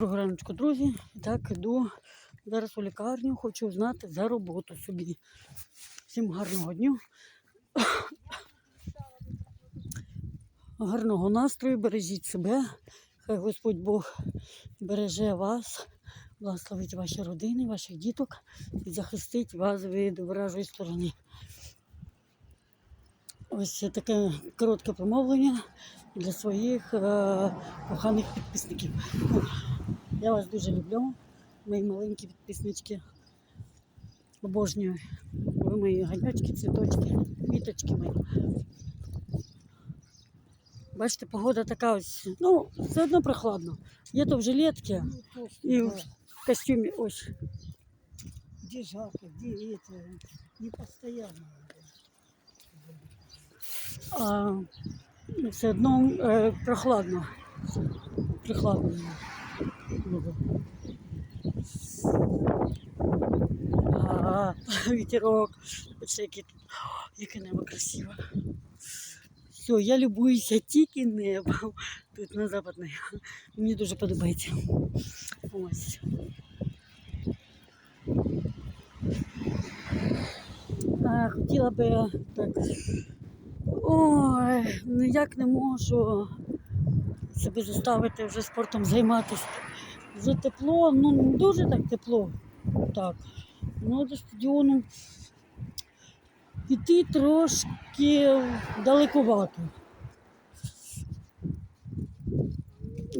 Доброго раночку, друзі. Так, іду зараз у лікарню, хочу знати за роботу собі. Всім гарного дню. Гарного настрою, бережіть себе. Хай Господь Бог береже вас, благословить ваші родини, ваших діток і захистить вас від ворожої сторони. Ось таке коротке промовлення для своїх е, коханих підписників. Я вас дуже люблю, мої маленькі підписнички. Обожнюю. Ви мої ганячки, цвіточки, квіточки мої. Бачите, погода така ось, ну, все одно прохладно. Є то в жилетці і в костюмі ось. Где жарко, где это, не постоянно. А, все одно е, прохладно. Прохладно. Дуже. А, вітерок. Тут- яке небо красиве. Все, я любуюся тільки небом. Тут на западне. Мені дуже подобається. Ось. А, хотіла би так. Ой, ніяк не можу себе заставити вже спортом займатися. Вже тепло, ну не дуже так тепло. Так. Ну, до стадіону піти трошки далекувато.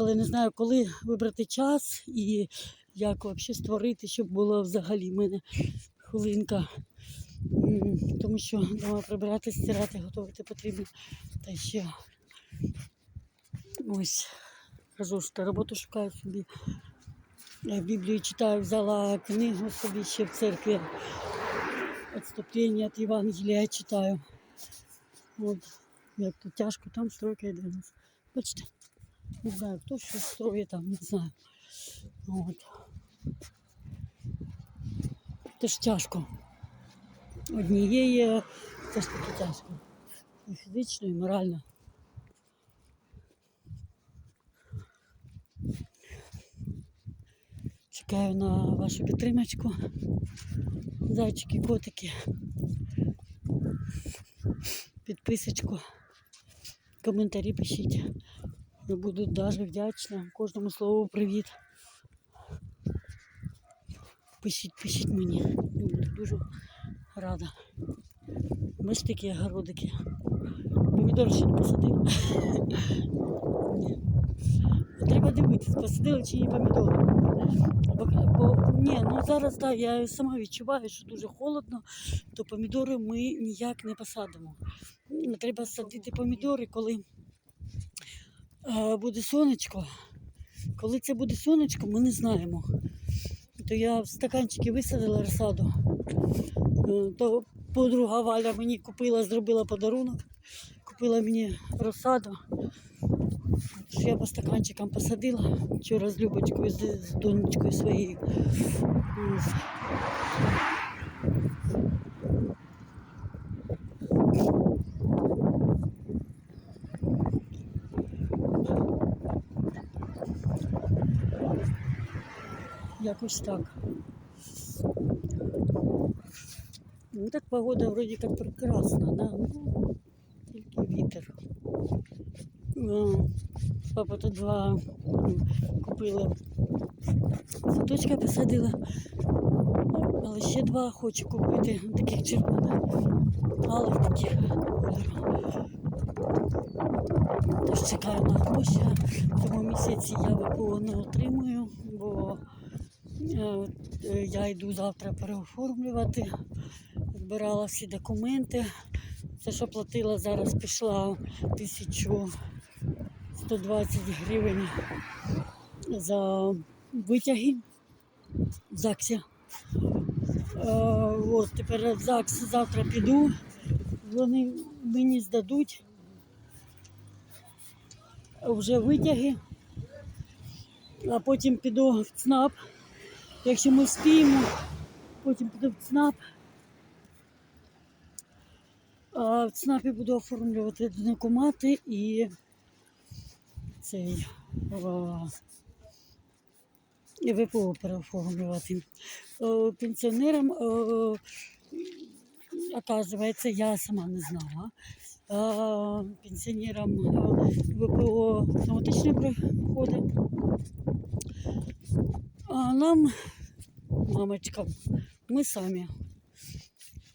Але не знаю, коли вибрати час і як взагалі створити, щоб було взагалі в мене хвилинка. Тому що дома прибирати, стирати, готувати потрібно. Та ще ось кажу, що роботу шукаю собі. Я Біблію читаю, взяла книгу собі ще в церкві. Отступлення від Євангелія читаю. От, як тут тяжко, там стройка йде нас. Бачите, не знаю, хто що строїть там, не знаю. От. Це ж тяжко. Однієї це ж таки тяжко. І фізично, і морально. Чекаю на вашу підтримочку. Зайчики, котики. Підписочку. Коментарі пишіть. Я буду дуже вдячна кожному слову привіт. Пишіть, пишіть мені. Я буду дуже рада. Бачите, які городики. Помідор ще не посадив. Треба дивитись, посадили чи ні помідори. Бо, бо ні, ну зараз так, я сама відчуваю, що дуже холодно, то помідори ми ніяк не посадимо. Треба садити помідори, коли е, буде сонечко. Коли це буде сонечко, ми не знаємо. То я в стаканчики висадила розсаду. Е, То подруга Валя мені купила, зробила подарунок, купила мені розсаду. Я по стаканчикам посадила вчора з Любочкою, з, з донечкою своєю. Якось так. Ну так погода вроде как прекрасна, да? Ну, тільки вітер. А, Папа тут два купила. Цвіточка посадила. Але ще два хочу купити, таких червоних. Алих таких. Тож чекаю на гроші. В цьому місяці я ВПО не отримую, бо е, я йду завтра переоформлювати. Збирала всі документи. Це, що платила, зараз пішла 1120 гривень за витяги в ЗАГСі. Е, от, тепер в ЗАГС завтра піду. Вони мені здадуть вже витяги, а потім піду в ЦНАП. Якщо ми вспіємо, потім піду в ЦНАП. А в ЦНАПі буду оформлювати документи і цей ВПО переоформлювати. Пенсіонерам, оказується, я сама не знала. Пенсіонерам ВПО автоматично приходить. А нам, мамочкам, ми самі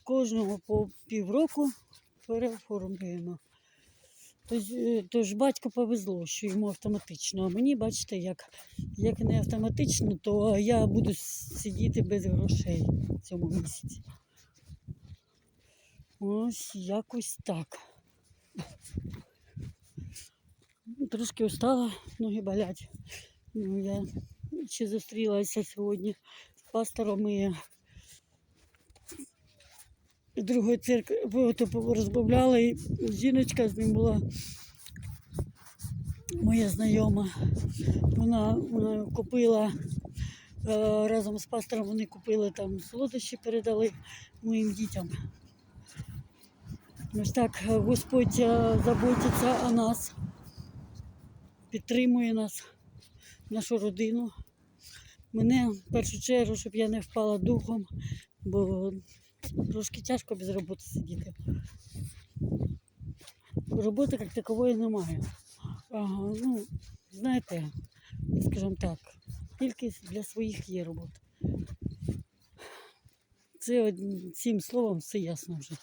кожного по півроку переоформлюємо. Тож, тож батько повезло, що йому автоматично. А мені, бачите, як, як не автоматично, то я буду сидіти без грошей в цьому місяці. Ось якось так. Трошки устала, ноги болять. Ну, я ще зустрілася сьогодні з пастором і другої церкви то розмовляла, і жіночка з ним була моя знайома. Вона, вона купила е, разом з пастором вони купили там солодощі, передали моїм дітям. Ось так Господь е, заботиться о нас, підтримує нас, нашу родину. Мене в першу чергу, щоб я не впала духом, бо трошки тяжко без роботи сидіти. Роботи як такової немає. Ага, ну, знаєте, скажімо так, тільки для своїх є робота. Це цим словом все ясно вже.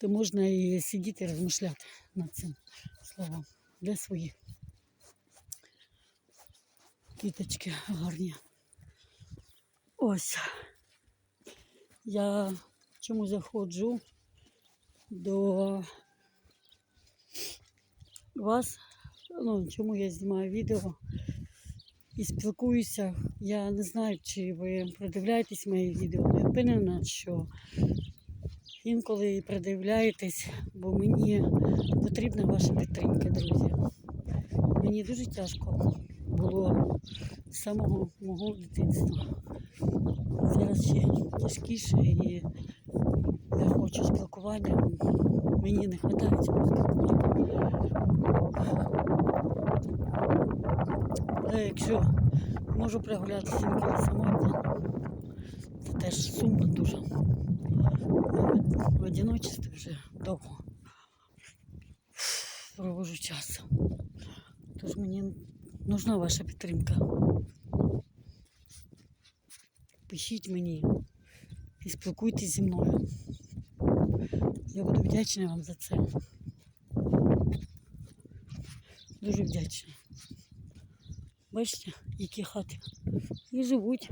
То можна і сидіти і розмишляти над цим словом для своїх. Квіточки гарні. Ось. Я чому заходжу до вас, ну, чому я знімаю відео і спілкуюся. Я не знаю, чи ви продивляєтесь мої відео, я впевнена, що інколи придивляєтесь, бо мені потрібна ваша підтримка, друзі. Мені дуже тяжко було з самого мого дитинства. Зараз ще тяжкіше і я хочу спілкування. Мені не вистачає цього спілкування. Якщо можу прогулятися інколи самотня, це теж сумно дуже. В одиночестві вже довго провожу час. Тож мені нужна ваша підтримка. Пишіть мені і спілкуйтесь зі мною. Я буду вдячна вам за це. Дуже вдячна. Бачите, які хати. І живуть.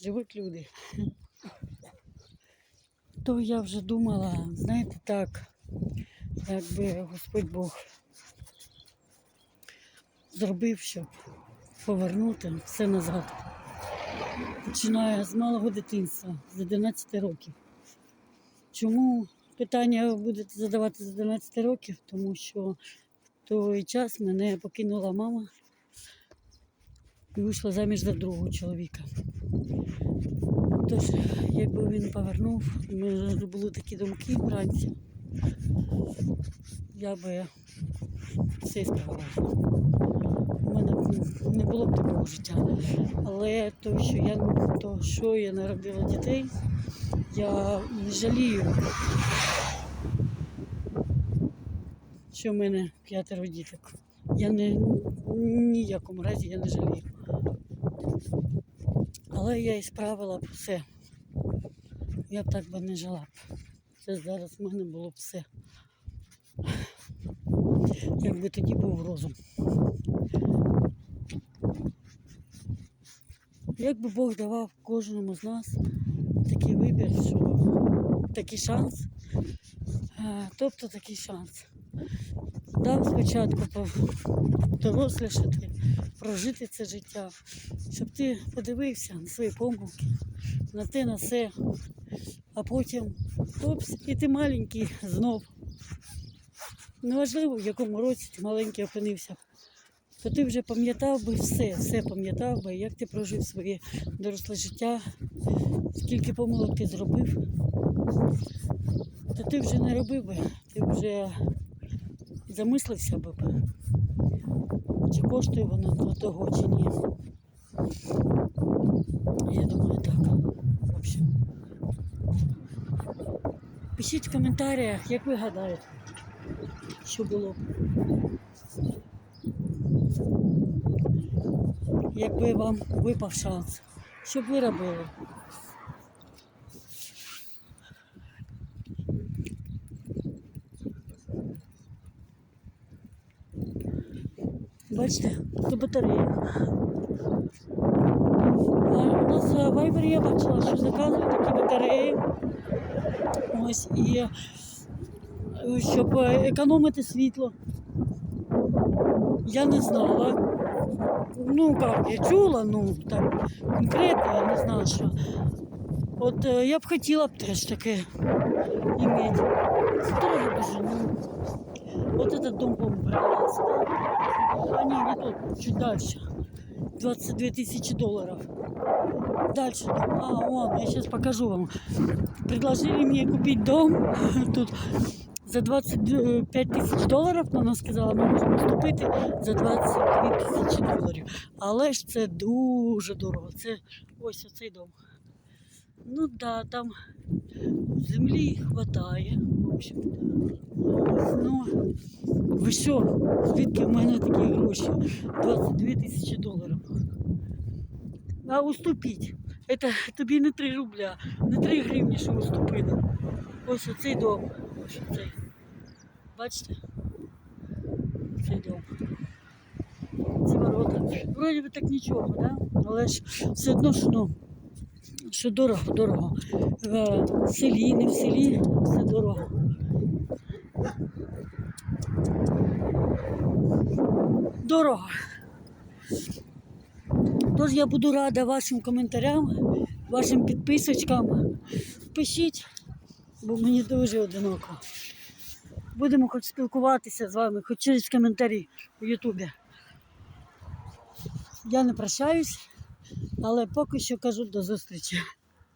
Живуть люди. То я вже думала, знаєте, так, якби Господь Бог зробив, щоб повернути все назад. Починаю з малого дитинства, з 11 років. Чому питання будете задавати з 11 років? Тому що в той час мене покинула мама і вийшла заміж за другого чоловіка. Тож, якби він повернув, були такі думки вранці, я би все справила. Мене не було б такого життя. Але то, що я, то, що я народила дітей, я не жалію, що в мене п'ятеро діток. Я не ніякому разі я не жалію. Але я і справила б все. Я б так би не жила б. Це зараз в мене було б все. Якби тоді був розум. Якби Бог давав кожному з нас такий вибір, що такий шанс, тобто такий шанс. Дав спочатку дорослішати, прожити це життя, щоб ти подивився на свої помилки, на те, на все, а потім опс, і ти маленький знов. Неважливо, в якому році ти маленький опинився то ти вже пам'ятав би все, все пам'ятав би, як ти прожив своє доросле життя, скільки помилок ти зробив, то ти вже не робив би, ти вже замислився би, чи коштує воно до того, чи ні. Я думаю, так. В общем. Пишіть в коментарях, як ви гадаєте, що було б. Якби вам випав шанс, що б ви робили? Бачите, це батарея. У нас е, в Вайбері я бачила, що заказують такі батареї. Ось і е, щоб е, економити світло. Я не знала. Ну як, я чула, ну так конкретно я не знала, що. От е, я б хотіла б теж таке іметь. Це дорого дуже, ну. Вот этот дом, по-моему, продавался, да? А не, тот, чуть дальше. 22 тысячи долларов. Дальше. А, вон, я сейчас покажу вам. Предложили мне купить дом тут за 25 тисяч доларів, вона сказала, ми можемо купити за 22 тисячі доларів. Але ж це дуже дорого. Це ось оцей дом. Ну да, там землі хватає. В общем. Ну, ви що? Звідки в мене такі гроші? 22 тисячі доларів. А уступіть. Це тобі не 3 рубля, не 3 гривні, що уступити. Ось оцей дом. Ось оцей. Бачите? Цей дом. Ці ворота. Вроді би так нічого, да? але ж все одно, що, ну, що дорого, дорого. Е, В селі, не в селі, все дорого. Дорого. Тож я буду рада вашим коментарям, вашим підписочкам. Пишіть, бо мені дуже одиноко. Будемо хоч спілкуватися з вами, хоч через коментарі у Ютубі. Я не прощаюсь, але поки що кажу до зустрічі.